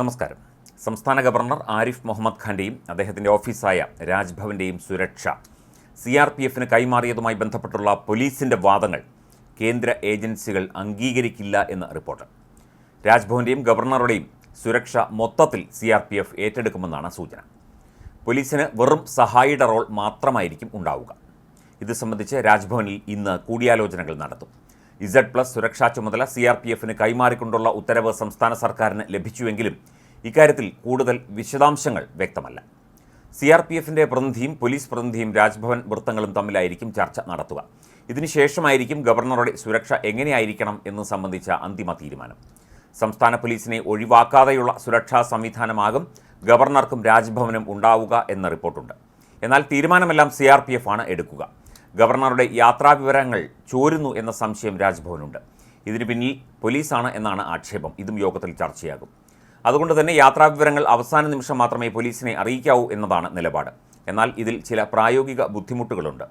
നമസ്കാരം. സംസ്ഥാന ഗവർണർ ആരിഫ് മുഹമ്മദ് ഖാന്റെയും അദ്ദേഹത്തിന്റെ ഓഫീസായ രാജ്ഭവന്റെയും സുരക്ഷ. സി ആർ പി എഫിന് കൈമാറിയതുമായി ബന്ധപ്പെട്ടുള്ള പോലീസിന്റെ വാദങ്ങൾ കേന്ദ്ര ഏജൻസികൾ അംഗീകരിക്കില്ല എന്ന റിപ്പോർട്ട്. രാജ്ഭവന്റെയും ഗവർണറുടെയും സുരക്ഷ മൊത്തത്തിൽ സി ആർ പി എഫ് ഏറ്റെടുക്കുമെന്നാണ് സൂചന. പോലീസിന് വെറും സഹായിയുടെ റോൾ മാത്രമായിരിക്കും ഉണ്ടാവുക. ഇത് സംബന്ധിച്ച് രാജ്ഭവനിൽ ഇന്ന് കൂടിയാലോചനകൾ നടത്തും. ഇസഡ് പ്ലസ് സുരക്ഷാ ചുമതല സി ആർ പി എഫിന് കൈമാറിക്കൊണ്ടുള്ള ഉത്തരവ് സംസ്ഥാന സർക്കാരിന് ലഭിച്ചുവെങ്കിലും ഇക്കാര്യത്തിൽ കൂടുതൽ വിശദാംശങ്ങൾ വ്യക്തമല്ല. സി ആർ പി എഫിന്റെ പ്രതിനിധിയും പോലീസ് പ്രതിനിധിയും രാജ്ഭവൻ വൃത്തങ്ങളും തമ്മിലായിരിക്കും ചർച്ച നടത്തുക. ഇതിനുശേഷമായിരിക്കും ഗവർണറുടെ സുരക്ഷ എങ്ങനെയായിരിക്കണം എന്ന് സംബന്ധിച്ച അന്തിമ തീരുമാനം. സംസ്ഥാന പോലീസിനെ ഒഴിവാക്കാതെയുള്ള സുരക്ഷാ സംവിധാനമാകും ഗവർണർക്കും രാജ്ഭവനും ഉണ്ടാവുക എന്ന റിപ്പോർട്ടുണ്ട്. എന്നാൽ തീരുമാനമെല്ലാം സി ആണ് എടുക്കുക. ഗവർണറുടെ യാത്രാ വിവരങ്ങൾ ചോരുന്നു എന്ന സംശയം രാജ്ഭവനുണ്ട്. ഇതിന് പിന്നിൽ പോലീസാണ് എന്നാണ് ആക്ഷേപം. ഇതും യോഗത്തിൽ ചർച്ചയാകും. അതുകൊണ്ട് തന്നെ യാത്രാ വിവരങ്ങൾ അവസാന നിമിഷം മാത്രമേ പോലീസിനെ അറിയിക്കാവൂ എന്നതാണ് നിലപാട്. എന്നാൽ ഇതിൽ ചില പ്രായോഗിക ബുദ്ധിമുട്ടുകളുണ്ട്.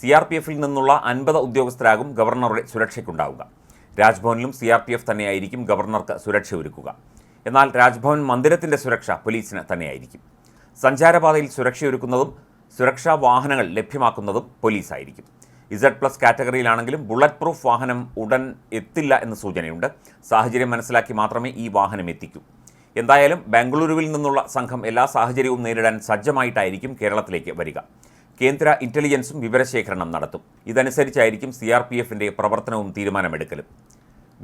സി ആർ പി എഫിൽ നിന്നുള്ള അൻപത് ഉദ്യോഗസ്ഥരാകും ഗവർണറുടെ സുരക്ഷയ്ക്കുണ്ടാവുക. രാജ്ഭവനിലും സി ആർ പി എഫ് തന്നെയായിരിക്കും ഗവർണർക്ക് സുരക്ഷ ഒരുക്കുക. എന്നാൽ രാജ്ഭവൻ മന്ദിരത്തിന്റെ സുരക്ഷ പോലീസിന് തന്നെയായിരിക്കും. സഞ്ചാരപാതയിൽ സുരക്ഷയൊരുക്കുന്നതും സുരക്ഷാ വാഹനങ്ങൾ ലഭ്യമാക്കുന്നതും പോലീസായിരിക്കും. ഇസഡ് പ്ലസ് കാറ്റഗറിയിലാണെങ്കിലും ബുള്ളറ്റ് പ്രൂഫ് വാഹനം ഉടൻ എത്തില്ല എന്ന സൂചനയുണ്ട്. സാഹചര്യം മനസ്സിലാക്കി മാത്രമേ ഈ വാഹനം എത്തിക്കൂ. എന്തായാലും ബാംഗ്ലൂരുവിൽ നിന്നുള്ള സംഘം എല്ലാ സാഹചര്യവും നേരിടാൻ സജ്ജമായിട്ടായിരിക്കും കേരളത്തിലേക്ക് വരിക. കേന്ദ്ര ഇന്റലിജൻസും വിവരശേഖരണം നടത്തും. ഇതനുസരിച്ചായിരിക്കും സി ആർ പി എഫിന്റെ പ്രവർത്തനവും തീരുമാനമെടുക്കലും.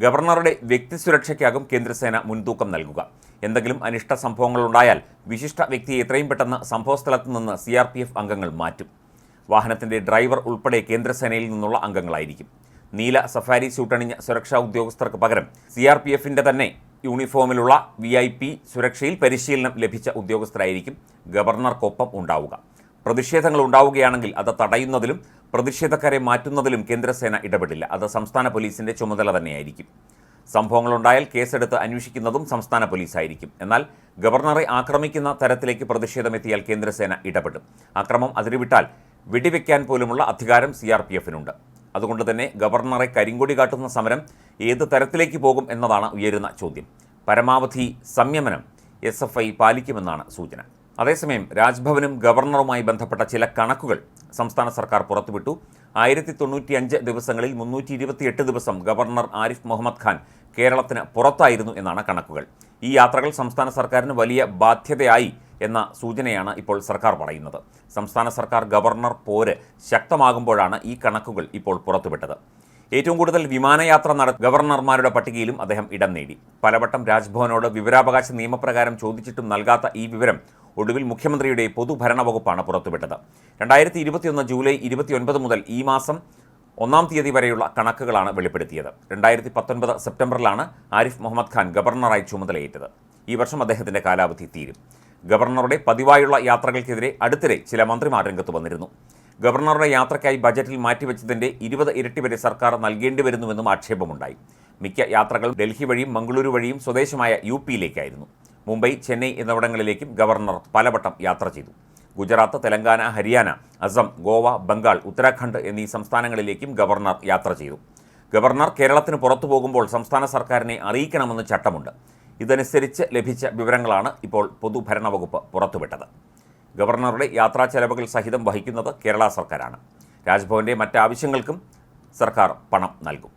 ഗവർണറുടെ വ്യക്തി സുരക്ഷയ്ക്കാകും കേന്ദ്രസേന മുൻതൂക്കം നൽകുക. എന്തെങ്കിലും അനിഷ്ട സംഭവങ്ങളുണ്ടായാൽ വിശിഷ്ട വ്യക്തിയെ എത്രയും പെട്ടെന്ന് സംഭവസ്ഥലത്ത് നിന്ന് സി ആർ പി എഫ് അംഗങ്ങൾ മാറ്റും. വാഹനത്തിന്റെ ഡ്രൈവർ ഉൾപ്പെടെ കേന്ദ്രസേനയിൽ നിന്നുള്ള അംഗങ്ങളായിരിക്കും. നീല സഫാരി സ്യൂട്ടണിഞ്ഞ സുരക്ഷാ ഉദ്യോഗസ്ഥർക്ക് പകരം സി ആർ പി എഫിന്റെ തന്നെ യൂണിഫോമിലുള്ള വി ഐ പി സുരക്ഷയിൽ പരിശീലനം ലഭിച്ച ഉദ്യോഗസ്ഥരായിരിക്കും ഗവർണർക്കൊപ്പം ഉണ്ടാവുക. പ്രതിഷേധങ്ങൾ ഉണ്ടാവുകയാണെങ്കിൽ അത് തടയുന്നതിലും പ്രതിഷേധക്കാരെ മാറ്റുന്നതിലും കേന്ദ്രസേന ഇടപെടില്ല. അത് സംസ്ഥാന പോലീസിന്റെ ചുമതല തന്നെയായിരിക്കും. സംഭവങ്ങളുണ്ടായാൽ കേസെടുത്ത് അന്വേഷിക്കുന്നതും സംസ്ഥാന പോലീസായിരിക്കും. എന്നാൽ ഗവർണറെ ആക്രമിക്കുന്ന തരത്തിലേക്ക് പ്രതിഷേധമെത്തിയാൽ കേന്ദ്രസേന ഇടപെടും. അക്രമം അതിരുവിട്ടാൽ വെടിവെക്കാൻ പോലുമുള്ള അധികാരം സി ആർ പി എഫിനുണ്ട്. അതുകൊണ്ട് തന്നെ ഗവർണറെ കരിങ്കൊടി കാട്ടുന്ന സമരം ഏത് തരത്തിലേക്ക് പോകും എന്നതാണ് ഉയരുന്ന ചോദ്യം. പരമാവധി സംയമനം എസ് എഫ് ഐ പാലിക്കുമെന്നാണ് സൂചന. അതേസമയം രാജ്ഭവനും ഗവർണറുമായി ബന്ധപ്പെട്ട ചില കണക്കുകൾ സംസ്ഥാന സർക്കാർ പുറത്തുവിട്ടു. ആയിരത്തി തൊണ്ണൂറ്റിയഞ്ച് ദിവസങ്ങളിൽ മുന്നൂറ്റി ഇരുപത്തിയെട്ട് ദിവസം ഗവർണർ ആരിഫ് മുഹമ്മദ് ഖാൻ കേരളത്തിന് പുറത്തായിരുന്നു എന്നാണ് കണക്കുകൾ. ഈ യാത്രകൾ സംസ്ഥാന സർക്കാരിന് വലിയ ബാധ്യതയായി എന്ന സൂചനയാണ് ഇപ്പോൾ സർക്കാർ പറയുന്നത്. സംസ്ഥാന സർക്കാർ ഗവർണർ പോര് ശക്തമാകുമ്പോഴാണ് ഈ കണക്കുകൾ ഇപ്പോൾ പുറത്തുവിട്ടത്. ഏറ്റവും കൂടുതൽ വിമാനയാത്ര നട ഗവർണർമാരുടെ പട്ടികയിലും അദ്ദേഹം ഇടം നേടി. പലവട്ടം രാജ്ഭവനോട് വിവരാവകാശ നിയമപ്രകാരം ചോദിച്ചിട്ടും നൽകാത്ത ഈ വിവരം ഒടുവിൽ മുഖ്യമന്ത്രിയുടെ പൊതുഭരണ വകുപ്പാണ് പുറത്തുവിട്ടത്. രണ്ടായിരത്തി ഇരുപത്തിയൊന്ന് ജൂലൈ ഇരുപത്തിയൊൻപത് മുതൽ ഈ മാസം ഒന്നാം തീയതി വരെയുള്ള കണക്കുകളാണ് വെളിപ്പെടുത്തിയത്. രണ്ടായിരത്തി പത്തൊൻപത് സെപ്റ്റംബറിലാണ് ആരിഫ് മുഹമ്മദ് ഖാൻ ഗവർണറായി ചുമതലയേറ്റത്. ഈ വർഷം അദ്ദേഹത്തിന്റെ കാലാവധി തീരും. ഗവർണറുടെ പതിവായുള്ള യാത്രകൾക്കെതിരെ അടുത്തിടെ ചില മന്ത്രിമാർ രംഗത്ത് വന്നിരുന്നു. ഗവർണറുടെ യാത്രയ്ക്കായി ബജറ്റിൽ മാറ്റിവെച്ചതിന്റെ ഇരുപത് ഇരട്ടി വരെ സർക്കാർ നൽകേണ്ടി വരുന്നുവെന്നും ആക്ഷേപമുണ്ടായി. മിക്ക യാത്രകൾ ഡൽഹി വഴിയും മംഗളൂരു വഴിയും സ്വദേശമായ യു പിയിലേക്കായിരുന്നു. മുംബൈ ചെന്നൈ എന്നിവിടങ്ങളിലേക്കും ഗവർണർ പലവട്ടം യാത്ര ചെയ്തു. ഗുജറാത്ത് തെലങ്കാന ഹരിയാന അസം ഗോവ ബംഗാൾ ഉത്തരാഖണ്ഡ് എന്നീ സംസ്ഥാനങ്ങളിലേക്കും ഗവർണർ യാത്ര ചെയ്തു. ഗവർണർ കേരളത്തിന് പുറത്തു പോകുമ്പോൾ സംസ്ഥാന സർക്കാരിനെ അറിയിക്കണമെന്ന് ചട്ടമുണ്ട്. ഇതനുസരിച്ച് ലഭിച്ച വിവരങ്ങളാണ് ഇപ്പോൾ പൊതുഭരണ വകുപ്പ് പുറത്തുവിട്ടത്. ഗവർണറുടെ യാത്രാ ചെലവുകൾ സഹിതം വഹിക്കുന്നത് കേരള സർക്കാരാണ്. രാജ്ഭവന്റെ മറ്റാവശ്യങ്ങൾക്കും സർക്കാർ പണം നൽകും.